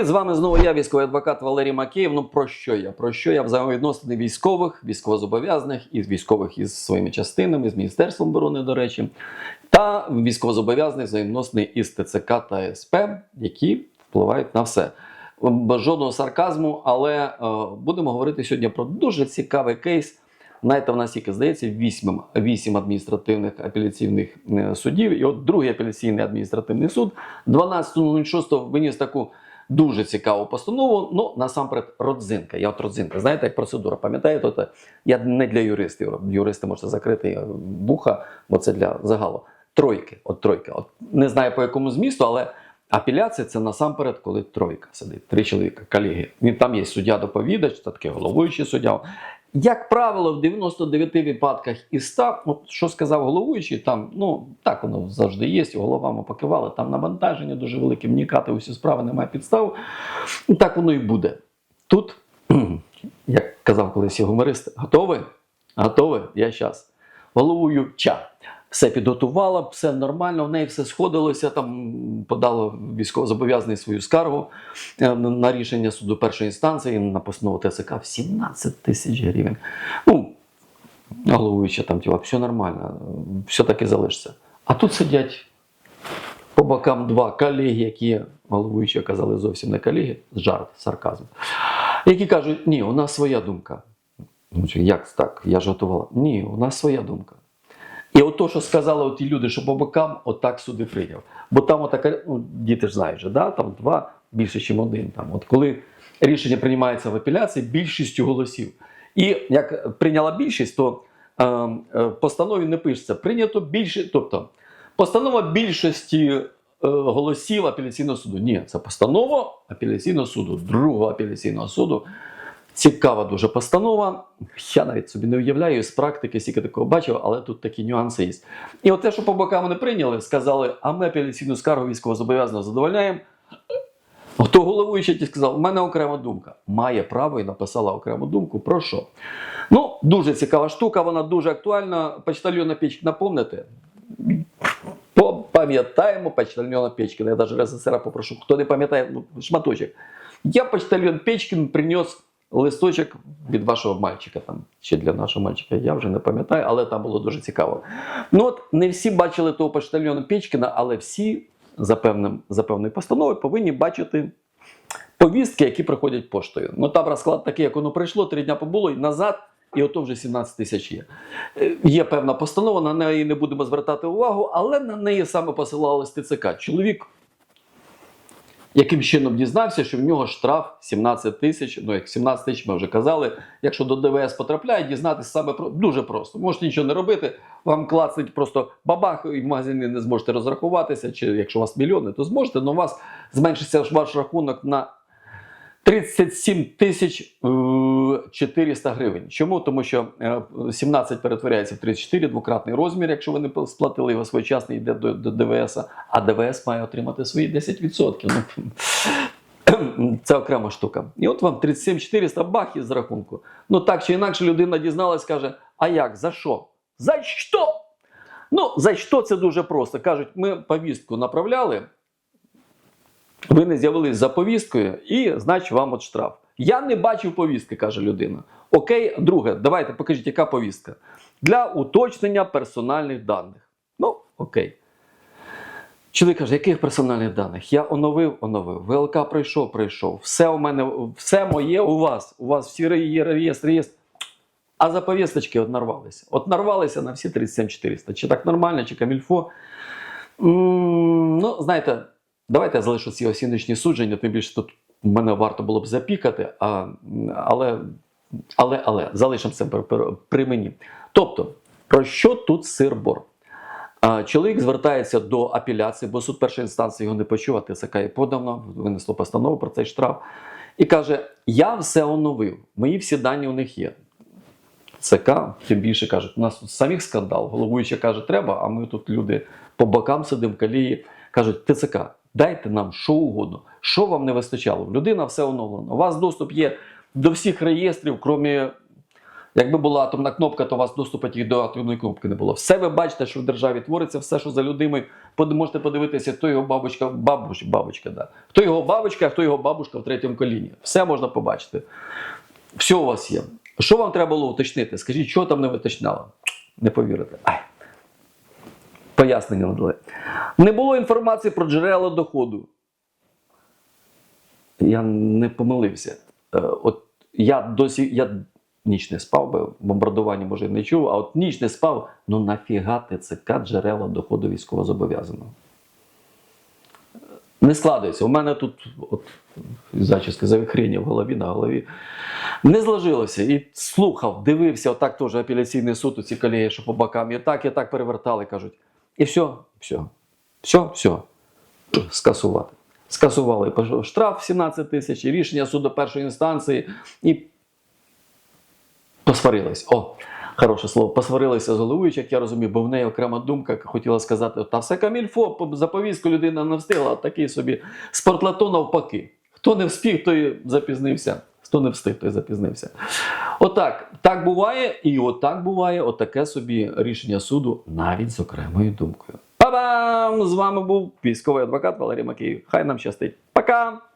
привіт! З вами знову я, військовий адвокат Валерій Макеєв. Ну про що я? Про що я взаємовідносини військових, військовозобов'язаних із військових із своїми частинами, з Міністерством оборони, до речі, та військовозобов'язаних взаємовідносини із ТЦК та СП, які впливають на все. Без жодного сарказму, але е, будемо говорити сьогодні про дуже цікавий кейс. Знаєте, в нас тільки здається 8, 8 адміністративних апеляційних е, судів. І от другий апеляційний адміністративний суд 12.06 виніс таку дуже цікаву постанову. Ну, насамперед, родзинка. Я от родзинка. Знаєте, як процедура? Пам'ятаєте, от, я не для юристів. Юристи можете закрити буха, бо це для загалу. Тройки. От тройка. От не знаю по якому змісту, але. Апеляція це насамперед, коли тройка сидить, три чоловіка, колеги. Він там є суддя-доповідач, це таке головуючий суддя. Як правило, в 99 випадках із 100, от що сказав головуючий, там ну так воно завжди є, головами покивали, там навантаження дуже велике, вникати усі справи немає підстав. Так воно і буде. Тут, як казав колись гуморист, готові? Готові? Я щас. Головуюча. Все підготувала, все нормально, в неї все сходилося. Там подала військовозобов'язаний свою скаргу е, на рішення суду першої інстанції на постанову ТСК в 17 тисяч гривень. Ну, головуюча там, типа, все нормально, все таки залишиться. А тут сидять по бокам два колеги, які головуючі казали зовсім не колеги, жарт, сарказм, які кажуть, ні, у нас своя думка. Ну, Як так? Я ж готувала. Ні, у нас своя думка. І от то, що сказали ті люди, що по бокам, отак суди прийняв. Бо там отака, ну, діти ж знають, да? там два більше, ніж один. Там. От коли рішення приймається в апеляції більшістю голосів. І як прийняла більшість, то е, е, постанові не пишеться прийнято більше, тобто постанова більшості е, голосів апеляційного суду. Ні, це постанова апеляційного суду, другого апеляційного суду. Цікава дуже постанова. Я навіть собі не уявляю з практики, скільки такого бачив, але тут такі нюанси є. І от те, що по бокам вони прийняли, сказали, а ми апеляційну скаргу військовозобов'язаного задовольняємо. Хто головуючий ті сказав, у мене окрема думка. Має право і написала окрему думку. Про що? Ну, дуже цікава штука, вона дуже актуальна. Почтальйона Печкіна, помните? Пам'ятаємо почтальйона Печкіна. Я навіть РССР попрошу, хто не пам'ятає, ну, шматочок. Я почтальйон Печкін принес листочок від вашого мальчика, там чи для нашого мальчика, я вже не пам'ятаю, але там було дуже цікаво. Ну от не всі бачили того почтальйона Печкіна, але всі за певним за певною постановою повинні бачити повістки, які приходять поштою. Ну там розклад такий, як воно прийшло, три дня побуло і назад. І ото вже 17 тисяч є. Е, Є певна постанова, на неї не будемо звертати увагу, але на неї саме посилалось ТЦК. Чоловік яким чином дізнався, що в нього штраф 17 тисяч. Ну, як 17 тисяч ми вже казали. Якщо до ДВС потрапляє, дізнатися саме про дуже просто. Можете нічого не робити, вам клацнуть просто бабах, і в магазині не зможете розрахуватися. Чи якщо у вас мільйони, то зможете, але у вас зменшиться ваш рахунок на 37 тисяч е, 400 гривень. Чому? Тому що е, 17 перетворяється в 34, двократний розмір, якщо ви не сплатили його своєчасно, йде до, до ДВС, а ДВС має отримати свої 10%. Ну, це окрема штука. І от вам 37 400 бах із рахунку. Ну так чи інакше людина дізналась, каже: а як? За що? За що? Ну, за що це дуже просто. Кажуть, ми повістку направляли. Ви не з'явились за повісткою, і значить вам от штраф. Я не бачив повістки, каже людина. Окей, друге, давайте покажіть, яка повістка. Для уточнення персональних даних. Ну, окей. Чоловік каже, яких персональних даних? Я оновив, оновив. ВЛК прийшов, прийшов. Все у мене, все моє у вас. У вас всі реєстр, реєстр. А за повісточки от нарвалися. От нарвалися на всі 37400. Чи так нормально, чи камільфо. М, Ну, знаєте, давайте я залишу ці оціночні судження, тим більше тут мене варто було б запікати, а, але, але, але залишимо це при, мені. Тобто, про що тут сир-бор? Чоловік звертається до апеляції, бо суд першої інстанції його не почув, а ТСК і подавно, винесло постанову про цей штраф. І каже: Я все оновив, мої всі дані у них є. ЦК, тим більше кажуть, у нас тут самих скандал. Головуюча каже, треба, а ми тут люди по бокам сидимо, калії. Кажуть, ТЦК, дайте нам що угодно, що вам не вистачало. Людина все оновлено. У вас доступ є до всіх реєстрів, крім Якби була атомна кнопка, то у вас доступу тільки до атомної кнопки не було. Все ви бачите, що в державі твориться, все, що за людьми. Можете подивитися, хто його бабочка, бабуш, бабочка, да. Хто його бабочка, хто його бабушка в третьому коліні. Все можна побачити. Все у вас є. Що вам треба було уточнити? Скажіть, що там не виточняло? Не повірите. Ай. Пояснення надали. Не було інформації про джерела доходу. Я не помилився. Е, От я досі я ніч не спав, бо бомбардування може не чув, а от ніч не спав. Ну нафіга ТЦК джерела доходу військовозобов'язаного? Не складається. У мене тут от, зачіска завихріння в голові на голові. Не зложилося. І слухав, дивився, отак теж апеляційний суд, у ці колеги, що по бокам, і так, і так перевертали, кажуть. І все, все, все, все. Скасувати. Скасували штраф 17 тисяч, рішення суду першої інстанції, і посварились. О, хороше слово. Посварилися з головуючим, як я розумію, бо в неї окрема думка хотіла сказати: та все камільфо, за повістку людина не встигла, а такий собі спортлато навпаки. Хто не встиг, той запізнився. Хто не встиг, той запізнився. Отак, так буває, і отак буває, отаке собі рішення суду, навіть з окремою думкою. Па-бам! З вами був військовий адвокат Валерій Макеїв. Хай нам щастить. Пока!